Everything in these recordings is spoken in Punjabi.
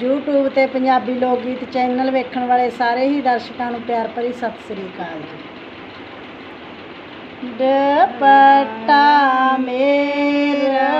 YouTube ਤੇ ਪੰਜਾਬੀ ਲੋਕ ਗੀਤ ਚੈਨਲ ਵੇਖਣ ਵਾਲੇ ਸਾਰੇ ਹੀ ਦਰਸ਼ਕਾਂ ਨੂੰ ਪਿਆਰ ਭਰੀ ਸਤਿ ਸ੍ਰੀ ਅਕਾਲ ਜੀ। ਦੁਪੱਟਾ ਮੇਰਾ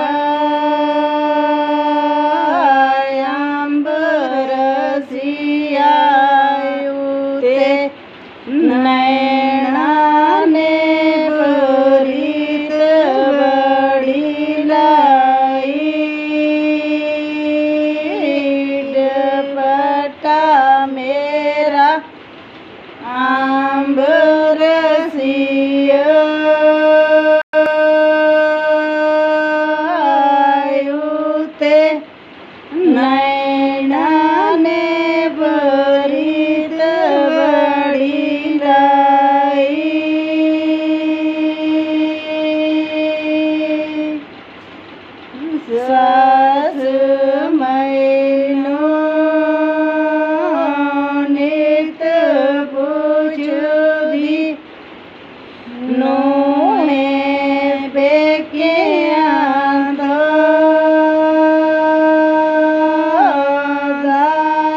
ਨੂਹੇ ਬੇਕਿਆਂ ਦਾ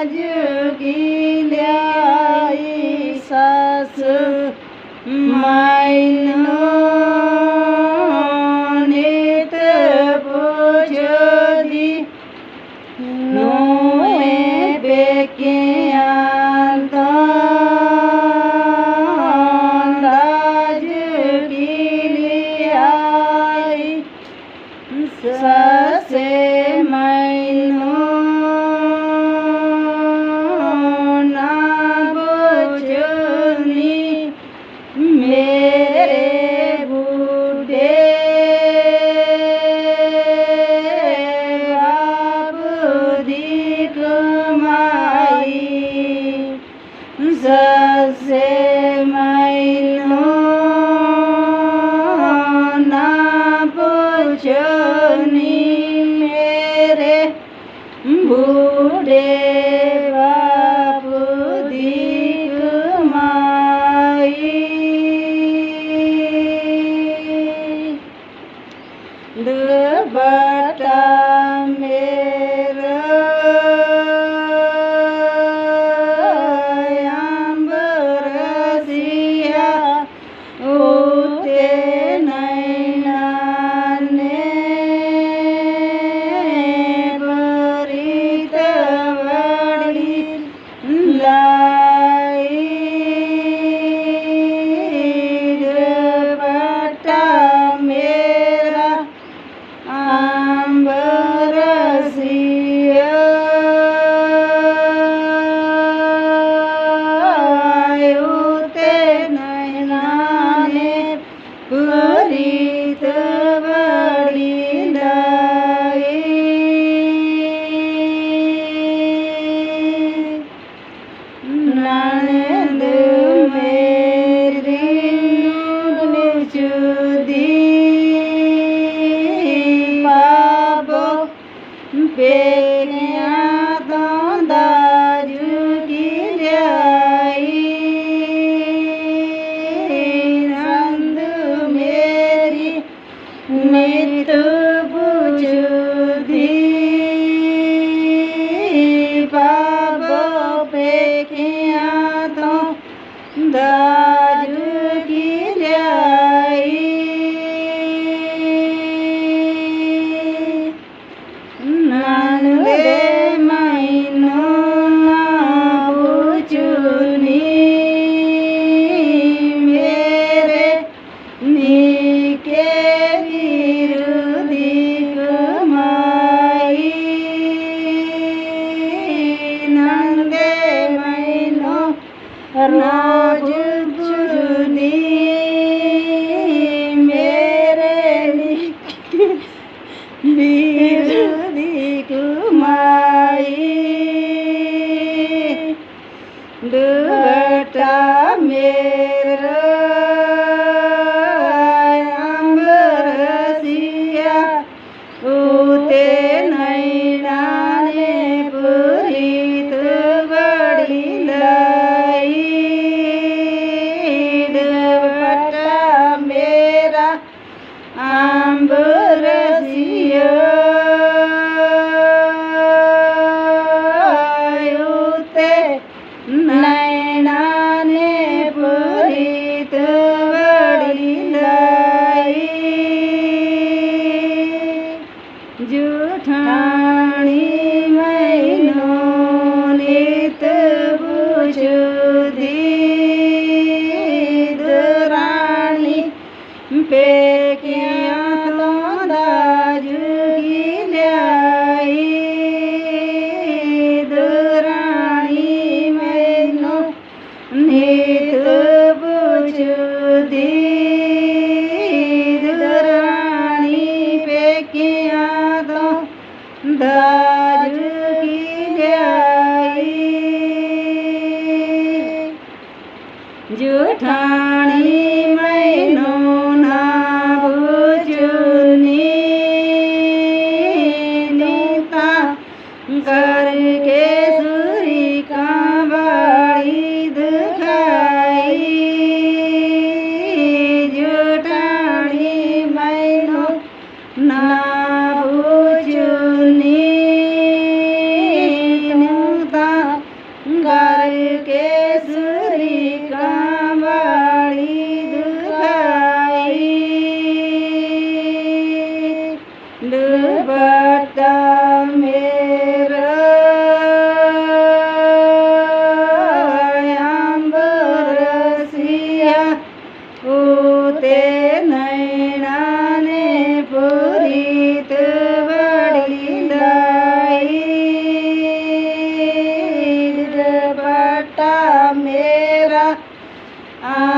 ਜਗੀ ਲਿਆਈ ਸਸ? ਮੈਨੂੰ de দিন रोज चुनी मेरे बिरदी कुमाई दुटा ಕಾಣಿ the Rameira. Ah.